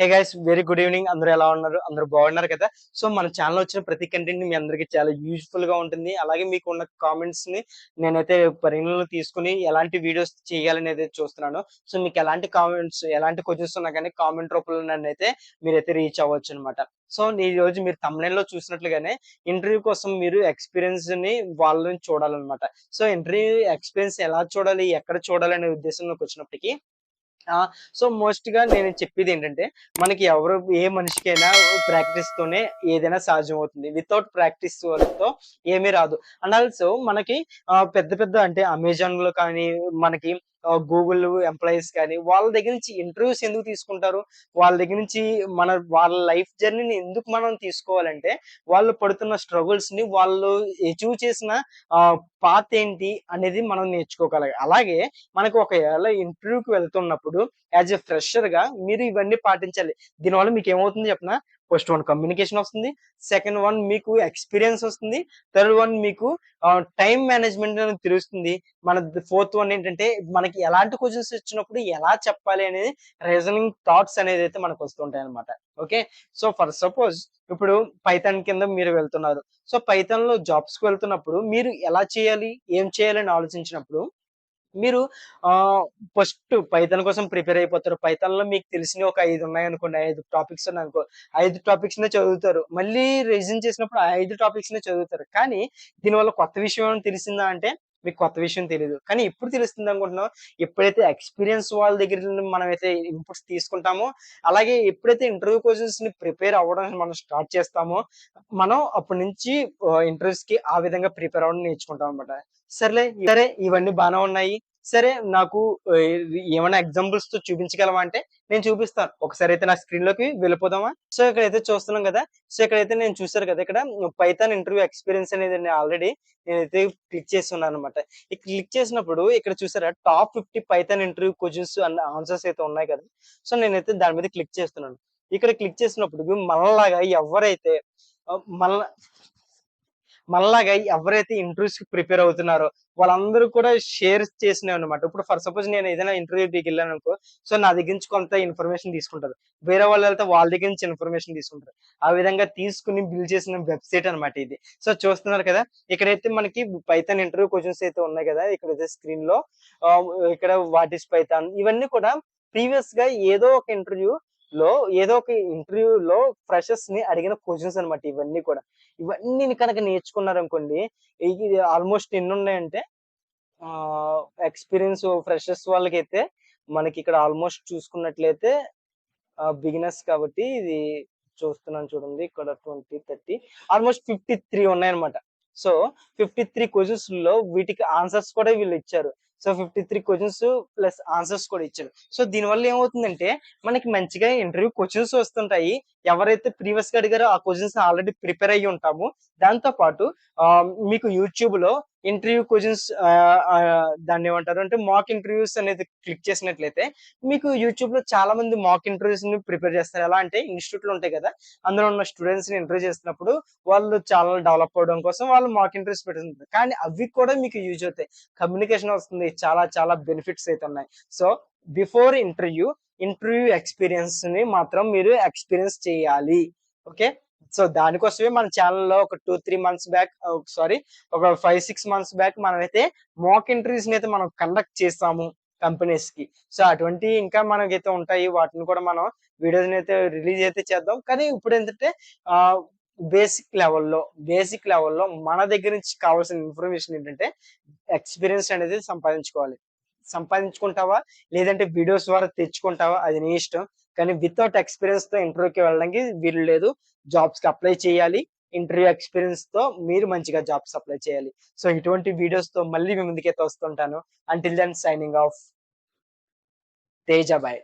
Hey guys very good evening అందరూ ఎలా ఉన్నారు? అందరూ బాగున్నారు కదా? సో మన ఛానల్ వచ్చిన ప్రతి కంటెంట్ మీ అందరికి చాలా యూజ్ఫుల్గా ఉంటుంది. అలాగే మీకు ఉన్న కామెంట్స్ని నేనైతే పరిగణలో తీసుకుని ఎలాంటి వీడియోస్ చేయాలని అయితే చూస్తున్నాను. సో మీకు ఎలాంటి కామెంట్స్ ఎలాంటి క్వశ్చన్స్ ఉన్నా కానీ కామెంట్ రూపంలో నన్ను అయితే మీరైతే రీచ్ అవ్వచ్చు అనమాట సో ఈ రోజు మీరు thumbnail లో చూసినట్లుగానే ఇంటర్వ్యూ కోసం మీరు ఎక్స్పీరియన్స్ని వాళ్ళని చూడాలన్నమాట. సో ఇంటర్వ్యూ ఎక్స్పీరియన్స్ ఎలా చూడాలి ఎక్కడ చూడాలనే ఉద్దేశంలోకి వచ్చినప్పటికీ సో మోస్ట్గా నేను చెప్పేది ఏంటంటే మనకి ఎవరు ఏ మనిషికైనా ప్రాక్టీస్ తోనే ఏదైనా సాధ్యం అవుతుంది వితౌట్ ప్రాక్టీస్తో ఏమీ రాదు. అండ్ ఆల్సో మనకి పెద్ద పెద్ద అంటే అమెజాన్లో కానీ మనకి గూగుల్ ఎంప్లాయీస్ కానీ వాళ్ళ దగ్గర నుంచి ఇంటర్వ్యూస్ ఎందుకు తీసుకుంటారు? వాళ్ళ దగ్గర నుంచి మన వాళ్ళ లైఫ్ జర్నీని ఎందుకు మనం తీసుకోవాలంటే వాళ్ళు పడుతున్న స్ట్రగుల్స్ని వాళ్ళు అచీవ్ చేసిన పాత్ ఏంటి అనేది మనం నేర్చుకోగలం అలాగే మనకు ఒకవేళ ఇంటర్వ్యూకి వెళ్తున్నప్పుడు యాజ్ ఎ ఫ్రెషర్గా మీరు ఇవన్నీ పాటించాలి. దీనివల్ల మీకు ఏమవుతుంది చెప్పిన? ఫస్ట్ వన్ కమ్యూనికేషన్ వస్తుంది సెకండ్ వన్ మీకు ఎక్స్పీరియన్స్ వస్తుంది థర్డ్ వన్ మీకు టైం మేనేజ్మెంట్ అనేది తెలుస్తుంది. మన ఫోర్త్ వన్ ఏంటంటే మనకి ఎలాంటి క్వశ్చన్స్ ఇచ్చినప్పుడు ఎలా చెప్పాలి అనేది రీజనింగ్ థాట్స్ అనేది అయితే మనకు వస్తుంటాయి అనమాట ఓకే? సో ఫర్ సపోజ్ ఇప్పుడు పైథాన్ కింద మీరు వెళ్తున్నారు. సో పైథాన్లో జాబ్స్కు వెళ్తున్నప్పుడు మీరు ఎలా చేయాలి ఏం చేయాలని ఆలోచించినప్పుడు మీరు ఆ ఫస్ట్ పైథాన్ కోసం ప్రిపేర్ అయిపోతారు. పైథాన్లో మీకు తెలిసిన ఒక ఐదు ఉన్నాయి అనుకోండి. ఐదు టాపిక్స్ ఉన్నాయి అనుకో ఐదు టాపిక్స్ నే చదువుతారు. మళ్ళీ రివిజన్ చేసినప్పుడు ఐదు టాపిక్స్ నే చదువుతారు. కానీ దీనివల్ల కొత్త విషయం ఏమైనా తెలిసిందా అంటే మీకు కొత్త విషయం తెలియదు కానీ ఎప్పుడు తెలుస్తుంది అనుకుంటున్నాం ఎప్పుడైతే ఎక్స్పీరియన్స్ వాళ్ళ దగ్గర నుండి మనం అయితే ఇన్పుట్స్ తీసుకుంటామో అలాగే ఎప్పుడైతే ఇంటర్వ్యూ క్వశ్చన్స్ని ప్రిపేర్ అవ్వడం మనం స్టార్ట్ చేస్తామో మనం అప్పటి నుంచి ఇంటర్వ్యూస్కి ఆ విధంగా ప్రిపేర్ అవ్వడం నేర్చుకుంటాం అనమాట సర్లే సరే ఇవన్నీ బాగానే ఉన్నాయి. సరే నాకు ఏమైనా ఎగ్జాంపుల్స్తో చూపించగలవా అంటే నేను చూపిస్తాను. ఒకసారి అయితే నా స్క్రీన్లోకి వెళ్ళిపోదామా? సో ఇక్కడైతే చూస్తున్నాం కదా. సో ఇక్కడైతే నేను చూసారు కదా ఇక్కడ పైథాన్ ఇంటర్వ్యూ ఎక్స్పీరియన్స్ అనేది నేను ఆల్రెడీ నేనైతే క్లిక్ చేస్తున్నాను అనమాట క్లిక్ చేసినప్పుడు ఇక్కడ చూసారా top fifty Python interview questions అన్న ఆన్సర్స్ అయితే ఉన్నాయి కదా. సో నేనైతే దాని మీద క్లిక్ చేస్తున్నాను. ఇక్కడ క్లిక్ చేసినప్పుడు మనలాగా ఎవరైతే ఆ, మన మళ్ళాగా ఎవరైతే ఇంటర్వ్యూస్కి ప్రిపేర్ అవుతున్నారో వాళ్ళందరూ కూడా షేర్ చేసినాయి అనమాట ఇప్పుడు ఫర్ సపోజ్ నేను ఏదైనా ఇంటర్వ్యూకి వెళ్ళాను అనుకో సో నా దగ్గర నుంచి కొంత ఇన్ఫర్మేషన్ తీసుకుంటారు. వేరే వాళ్ళు వెళ్తే వాళ్ళ దగ్గర నుంచి ఇన్ఫర్మేషన్ తీసుకుంటారు. ఆ విధంగా తీసుకుని బిల్డ్ చేసిన వెబ్సైట్ అన్నమాట ఇది. సో చూస్తున్నారు కదా ఇక్కడైతే మనకి పైథాన్ ఇంటర్వ్యూ క్వశ్చన్స్ అయితే ఉన్నాయి కదా ఇక్కడ స్క్రీన్లో ఇక్కడ వాట్ ఇస్ పైథాన్ ఇవన్నీ కూడా ప్రీవియస్గా ఏదో ఒక ఇంటర్వ్యూ లో ఏదో ఒక ఇంటర్వ్యూ లో ఫ్రెషర్స్ని అడిగిన క్వశ్చన్స్ అన్నమాట ఇవన్నీ కూడా. ఇవన్నీ కనుక నేర్చుకున్నారు అనుకోండి ఆల్మోస్ట్ ఎన్ని ఉన్నాయంటే ఎక్స్పీరియన్స్ ఫ్రెషర్స్ వాళ్ళకైతే మనకి ఇక్కడ ఆల్మోస్ట్ చూసుకున్నట్లయితే బిగినర్స్ కాబట్టి ఇది చూస్తున్నాను చూడండి ఇక్కడ twenty thirty almost fifty three ఉన్నాయన్నమాట. సో ఫిఫ్టీ త్రీ క్వశ్చన్స్లో వీటికి ఆన్సర్స్ కూడా వీళ్ళు ఇచ్చారు. So fifty three questions plus answers కూడా ఇచ్చారు సో దీనివల్ల ఏమవుతుందంటే మనకి మంచిగా ఇంటర్వ్యూ క్వశ్చన్స్ వస్తుంటాయి. ఎవరైతే ప్రీవియస్గా అడిగారో ఆ క్వశ్చన్స్ ఆల్రెడీ ప్రిపేర్ అయ్యి ఉంటాము. దాంతో పాటు ఆ, మీకు యూట్యూబ్లో ఇంటర్వ్యూ క్వశ్చన్స్ దాన్ని ఏమంటారు అంటే మాక్ ఇంటర్వ్యూస్ అనేది క్లిక్ చేసినట్లయితే మీకు యూట్యూబ్లో చాలా మంది మాక్ ఇంటర్వ్యూస్ని ప్రిపేర్ చేస్తారు. ఎలా అంటే ఇన్స్టిట్యూట్లో ఉంటాయి కదా అందులో ఉన్న స్టూడెంట్స్ని ఇంటర్వ్యూ చేస్తున్నప్పుడు వాళ్ళు చాలా డెవలప్ అవడం కోసం వాళ్ళు మాక్ ఇంటర్వ్యూస్ పెడుతుంటారు కానీ అవి కూడా మీకు యూజ్ అవుతాయి. కమ్యూనికేషన్ వస్తుంది చాలా చాలా బెనిఫిట్స్ అయితే ఉన్నాయి. సో బిఫోర్ ఇంటర్వ్యూ ఇంటర్వ్యూ ఎక్స్పీరియన్స్ని మాత్రం మీరు ఎక్స్పీరియన్స్ చేయాలి. ఓకే సో దానికోసమే మన ఛానల్లో ఒక two three months back sorry ఒక ఫైవ్ సిక్స్ మంత్స్ బ్యాక్ మనం అయితే మాక్ ఇంటర్వ్యూస్ని అయితే మనం కండక్ట్ చేస్తాము కంపెనీస్కి. సో అటువంటి ఇంకా మనకైతే ఉంటాయి. వాటిని కూడా మనం వీడియోస్ అయితే రిలీజ్ అయితే చేద్దాం. కానీ ఇప్పుడు ఏంటంటే ఆ uh, బేసిక్ లెవెల్లో బేసిక్ లెవెల్లో మన దగ్గర నుంచి కావాల్సిన ఇన్ఫర్మేషన్ ఏంటంటే ఎక్స్పీరియన్స్ అనేది సంపాదించుకోవాలి. సంపాదించుకుంటావా? లేదంటే వీడియోస్ ద్వారా తెచ్చుకుంటావా? అది నీ ఇష్టం. కానీ వితౌట్ ఎక్స్పీరియన్స్తో ఇంటర్వ్యూకి వెళ్ళడానికి వీలు లేదు. జాబ్స్కి అప్లై చేయాలి. ఇంటర్వ్యూ ఎక్స్పీరియన్స్తో మీరు మంచిగా జాబ్స్ అప్లై చేయాలి. సో ఇటువంటి వీడియోస్తో మళ్ళీ మీ ముందుకైతే వస్తుంటాను. Until then signing off Teja bye